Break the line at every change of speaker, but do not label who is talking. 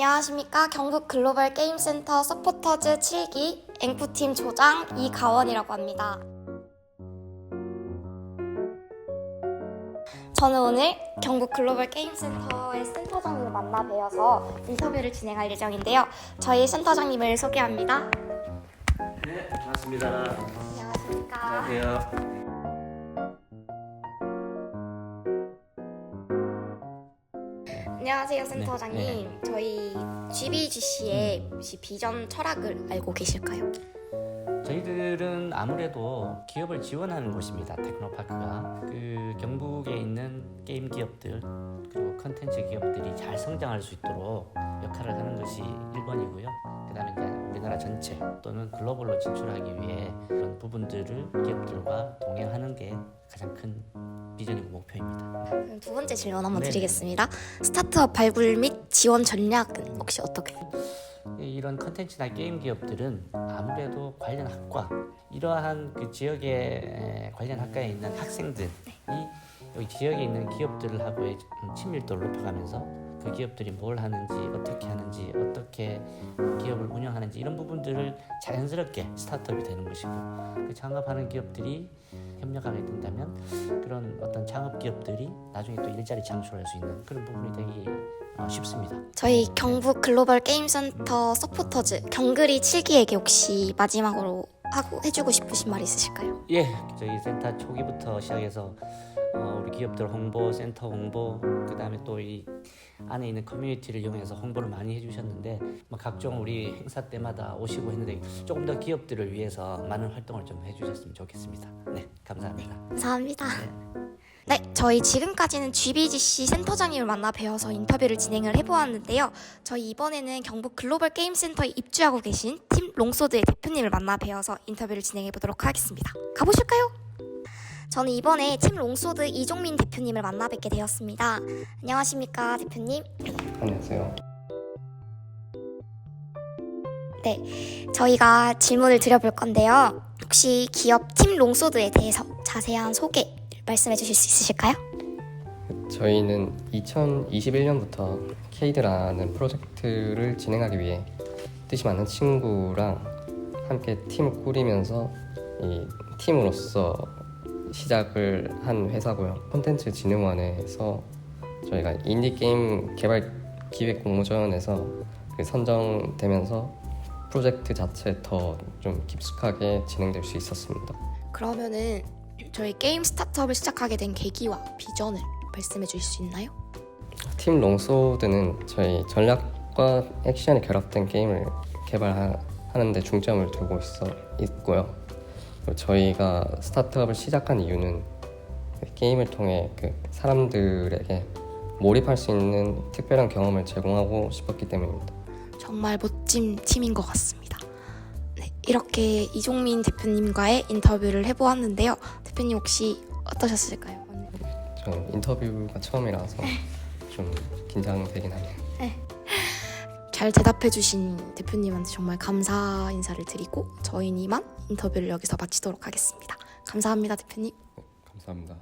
안녕하십니까 경북 글로벌 게임센터 서포터즈 7기 앵푸팀 조장 이가원이라고 합니다. 저는 오늘 경북 글로벌 게임센터의 센터장님을 만나 뵈어서 인터뷰를 진행할 예정인데요. 저희 센터장님을 소개합니다.
네, 반갑습니다.
안녕하십니까.
안녕하세요.
안녕하세요, 센터장님.
네,
저희 GBGC의 혹시 비전 철학을 알고 계실까요?
저희들은 아무래도 기업을 지원하는 곳입니다. 테크노파크가 그 경북에 있는 게임 기업들 그리고 컨텐츠 기업들이 잘 성장할 수 있도록 역할을 하는 것이 1번이고요. 그다음에 이제 우리나라 전체 또는 글로벌로 진출하기 위해 그런 부분들을 기업들과 동행하는 게 가장 큰 비전이고 목표입니다.
그럼 두 번째 질문 한번
네.
드리겠습니다. 스타트업 발굴 및 지원 전략은 혹시 어떻게?
이런 컨텐츠나 게임 기업들은 아무래도 관련 학과 이러한 그 지역에 에, 관련 학과에 있는 학생들이 여기 지역에 있는 기업들하고의 친밀도를 높여가면서 그 기업들이 뭘 하는지 어떻게 하는지 어떻게 기업을 운영하는지 이런 부분들을 자연스럽게 스타트업이 되는 것이고 그 창업하는 기업들이 협력하게 된다면 그런 어떤 창업 기업들이 나중에 또 일자리 창출할 수 있는 그런 부분이 되기 어, 쉽습니다.
저희 경북 글로벌 게임센터 서포터즈 경글이 7기에게 혹시 마지막으로 하고 해주고 싶으신 말 있으실까요?
예, 저희 센터 초기부터 시작해서 어, 우리 기업들 홍보, 센터 홍보, 그 다음에 또 이 안에 있는 커뮤니티를 이용해서 홍보를 많이 해주셨는데 뭐 각종 우리 행사 때마다 오시고 했는데 조금 더 기업들을 위해서 많은 활동을 좀 해주셨으면 좋겠습니다. 네, 감사합니다.
감사합니다. 네, 저희 지금까지는 GBGC 센터장님을 만나 뵈어서 인터뷰를 진행을 해보았는데요. 저희 이번에는 경북 글로벌 게임 센터에 입주하고 계신 팀 롱소드의 대표님을 만나 뵈어서 인터뷰를 진행해 보도록 하겠습니다. 가보실까요? 저는 이번에 팀 롱소드 이종민 대표님을 만나 뵙게 되었습니다. 안녕하십니까, 대표님?
안녕하세요.
저희가 질문을 드려볼 건데요. 혹시 기업 팀 롱소드에 대해서 자세한 소개 말씀해 주실 수 있으실까요?
저희는 2021년부터 케이드라는 프로젝트를 진행하기 위해 뜻이 맞는 친구랑 함께 팀을 꾸리면서 이 팀으로서 시작을 한 회사고요. 콘텐츠 진흥원에서 저희가 인디 게임 개발 기획 공모전에서 그 선정되면서 프로젝트 자체 더 좀 깊숙하게 진행될 수 있었습니다.
그러면은 저희 게임 스타트업을 시작하게 된 계기와 비전을 말씀해 주실 수 있나요?
팀 롱소드는 저희 전략과 액션이 결합된 게임을 개발하는데 중점을 두고 있어 있고요. 그리고 저희가 스타트업을 시작한 이유는 그 게임을 통해 그 사람들에게 몰입할 수 있는 특별한 경험을 제공하고 싶었기 때문입니다.
정말 멋진 팀인 것 같습니다. 네, 이렇게 이종민 대표님과의 인터뷰를 해보았는데요. 대표님 혹시 어떠셨을까요? 오늘?
인터뷰가 처음이라서 좀 긴장되긴 하네요.
잘 대답해주신 대표님한테 정말 감사 인사를 드리고 저희는 이만 인터뷰를 여기서 마치도록 하겠습니다. 감사합니다, 대표님.
감사합니다.